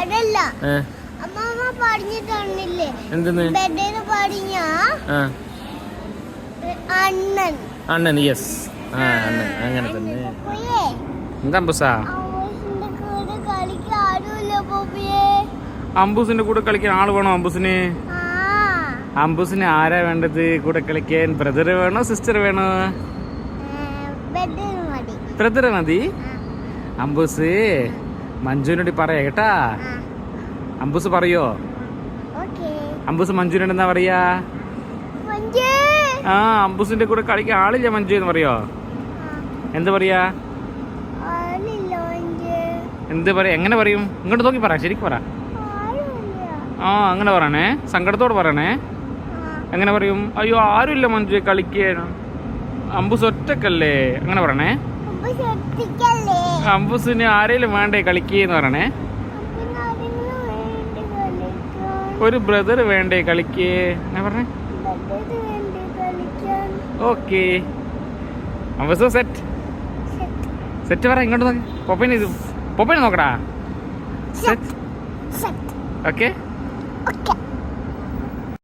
അതല്ല. അമ്മമ്മ പറഞ്ഞിട്ടുണ്ടില്ലേ എന്തെന്ന്? ബെഡിന് പടിഞ്ഞ അണ്ണൻ. അണ്ണൻ യെസ് ആ അണ്ണൻ. അങ്ങനെ തന്നെ. എന്താ അമ്പുസാ? അമ്പുസിന്റെ കൂടെ കളിക്കാൻ ആൾ വേണോ അമ്പൂസിന്? അമ്പൂസിന് ആരാ വേണ്ടത്? കൂടെ കളിക്കാൻ ബ്രദർ വേണോ സിസ്റ്റർ വേണോ? ബ്രദർ മതി. അമ്പൂസ് മഞ്ജുവിനോട് പറയാ കേട്ടാ അമ്പുസ് പറയോ? അമ്പൂസ് മഞ്ജുവിനോട് എന്താ പറയാ? ആ അമ്പൂസിന്റെ കൂടെ കളിക്കാൻ ആളില്ല മഞ്ജു എന്ന് പറയോ? എന്താ പറയാ? എന്ത് പറയാ? എങ്ങനെ പറയും? ഇങ്ങോട്ട് നോക്കി പറ ശരിക്കും പറ. ആ അങ്ങനെ പറയണേ. സങ്കടത്തോട് പറയണേ. എങ്ങനെ പറയും? അയ്യോ ആരുമില്ല മഞ്ജു കളിക്കാൻ. അമ്പൂസ് ഒറ്റക്കല്ലേ? അങ്ങനെ പറയണേ. അമ്പൂസിന് ആരേലും വേണ്ടേ കളിക്കുകയെന്ന് പറയണേ? ആരെങ്കിലും ഒരു ബ്രദർ വേണ്ടേ കളിക്കേ? അങ്ങനെ പറഞ്ഞേ? ഓക്കെ. അമ്പൂസ് സെറ്റ് സെറ്റ് പറ ഇങ്ങോട്ട് നോക്കി. പൊപ്പനെ ഇത് പൊപ്പനെ നോക്കടാ. Set okay okay